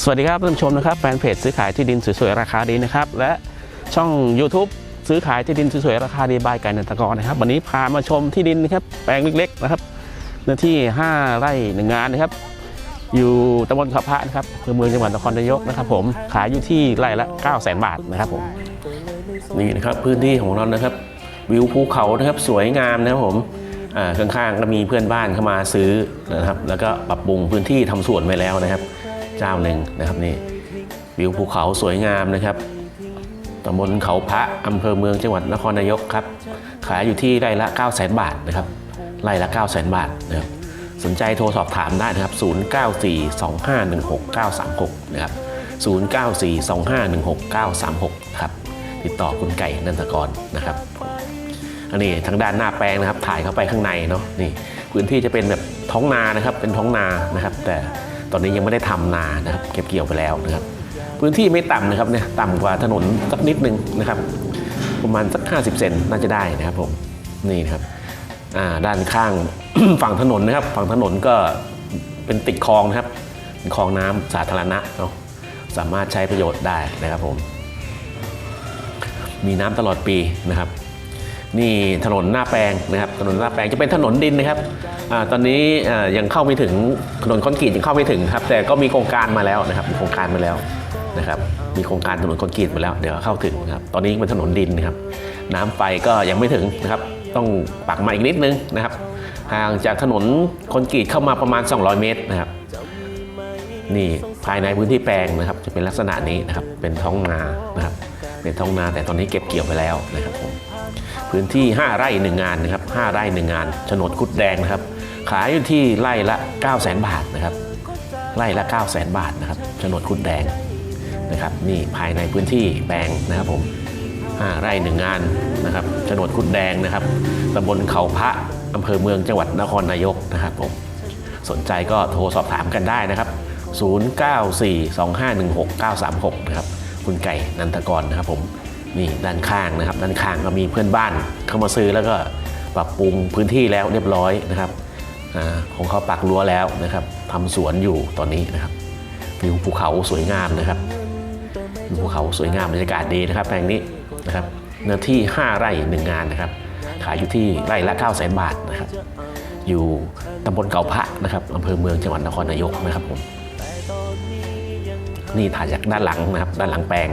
สวัสดีครับท่านผู้ชมนะครับแฟนเพจซื้อขายที่ดินสวยๆราคาดีนะครับและช่อง YouTube ซื้อขายที่ดินสวยๆราคาดีบายไก่นันตกรนะครับ วันนี้พามาชมที่ดินนะครับแปลงเล็กๆนะครับเนื้อที่ 5 ไร่หนึ่งงานนะครับ อยู่ตำบลขับพระนะครับอำเภอเมืองจังหวัดนครนายกนะครับ ผมขายอยู่ที่ไร่ละ 9 0 0 0 0 0 บาทนะครับผมนี่นะครับพื้นที่ของเรานะครับ วิวภูเขานะครับสวยงามนะครับผมข้างๆก็มีเพื่อนบ้านเข้ามาซื้อนะครับ แล้วก็ปรับปรุงพื้นที่ทำสวนไว้แล้วนะครับ เจ้าหนึ่งนะครับนี่วิวภูเขาสวยงามนะครับตำบลเขาพระอำเภอเมืองจังหวัดนครนายกครับ ขายอยู่ที่ไร่ละ 9 0 0 0 0 บาทนะครับไร่ละ 9 0 0 0 0 บาทนะครับสนใจโทรสอบถามได้นะครับ 0942516936 นะครับ 0942516936 ครับ ติดต่อคุณไก่นันทกรนะครับอันนี้ทางด้านหน้าแปลงนะครับ ถ่ายเข้าไปข้างในเนาะนี่พื้นที่จะเป็นแบบท้องนานะครับ เป็นท้องนานะครับ แต่ ตอนนี้ยังไม่ได้ทำนานะครับเก็บเกี่ยวไปแล้วนะครับ พื้นที่ไม่ต่ำนะครับเนี่ยต่ำกว่าถนนสักนิดนึงนะครับ ประมาณสัก 50 เซนน่าจะได้นะครับผมนี่นะครับด้านข้างฝั่งถนนนะครับ ฝั่งถนนก็เป็นติดคลองนะครับคลองน้ำสาธารณะเนาะสามารถใช้ประโยชน์ได้นะครับผม มีน้ำตลอดปีนะครับ นี่ถนนหน้าแปลงนะครับถนนหน้าแปลงจะเป็นถนนดินนะครับอตอนนี้ยังเข้าไม่ถึงถนนคอนกรีตยังเข้าไม่ถึงครับ แต่ก็มีโครงการมาแล้วนะครับมีโครงการมาแล้วนะครับ มีโครงการถนนคอนกรีตมาแล้ว เดี๋ยวเข้าถึงครับ ตอนนี้เป็นถนนดินนะครับ น้ำไฟก็ยังไม่ถึงนะครับ ต้องปักมาอีกนิดนึงนะครับห่างจากถนนคอนกรีตเข้ามาประมาณ 200 เมตรนะครับ นี่ภายในพื้นที่แปลงนะครับ จะเป็นลักษณะนี้นะครับ เป็นท้องนานะครับ เป็นท้องนาแต่ตอนนี้เก็บเกี่ยวไปแล้วนะครับผม พื้นที่ 5 ไร่ 1 งานนะครับ5ไร่ 1 งานโฉนดคุดแดงนะครับ ขายอยู่ที่ไร่ละ 9 0 0 0 0 0บาทนะครับ ไร่ละ9 0 0 0 0 0 บาทนะครับโฉนดคุดแดงนะครับนี่ภายในพื้นที่แปลงนะครับผม5ไร่ 1 งานนะครับโฉนดคุดแดงนะครับตำบลเขาพระอำเภอเมืองจังหวัดนครนายกนะครับผมสนใจก็โทรสอบถามกันได้นะครับ 0942516936 นะครับ คุณไก่นันทกรนะครับผม นี่ด้านข้างนะครับ ด้านข้างก็มีเพื่อนบ้านเข้ามาซื้อแล้วก็ปรับปรุงพื้นที่แล้วเรียบร้อยนะครับอของเขาปักรั้วแล้วนะครับทำสวนอยู่ตอนนี้นะครับวิวภูเขาสวยงามนะครับวิวภูเขาสวยงามบรรยากาศดีนะครับแปลงนี้นะครับเนื้อที่ 5 ไร่หนึ่งงานนะครับ ขายอยู่ที่ไร่ละ9 0 0 0 0 0บาทนะครับ อยู่ตำบลเก่าพระนะครับอำเภอเมืองจังหวัดนครนายกนะครับผมนี่ถ่ายจากด้านหลังนะครับ ด้านหลังแปลง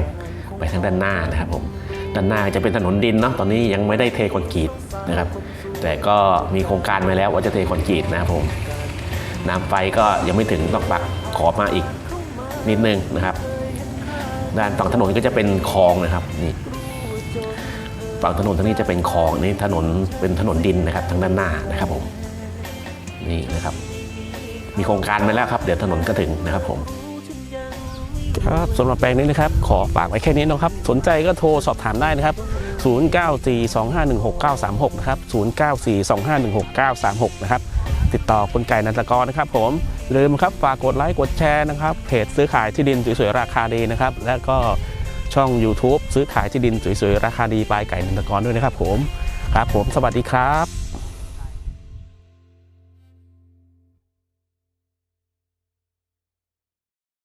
ไปทางด้านหน้านะครับผมด้านหน้าจะเป็นถนนดินเนาะตอนนี้ยังไม่ได้เทคอนกรีตนะครับ แต่ก็มีโครงการไว้แล้วว่าจะเทคอนกรีตนะครับผมน้ำไฟก็ยังไม่ถึงต้องปักขอบมาอีกนิดนึงนะครับ ด้านฝั่งถนนก็จะเป็นคลองนะครับนี่ฝั่งถนนทางนี้จะเป็นคลองนี่ถนนเป็นถนนดินนะครับทางด้านหน้านะครับผมนี่นะครับ มีโครงการมาแล้วครับ เดี๋ยวถนนก็ถึงนะครับผม ครับสำหรับแปลงนี้นะครับ ขอฝากไว้แค่นี้นะครับ สนใจก็โทรสอบถามได้นะครับ 0942516936 นะครับ 0942516936 นะครับ ติดต่อคุณไก่นันทกรนะครับ ผมลืมครับฝากกดไลค์กดแชร์นะครับ เพจซื้อขายที่ดินสวยๆราคาดีนะครับ และก็ช่อง YouTube ซื้อขายที่ดินสวยๆราคาดีปลายไก่นันทกรด้วยนะครับ ผม ครับผม สวัสดีครับ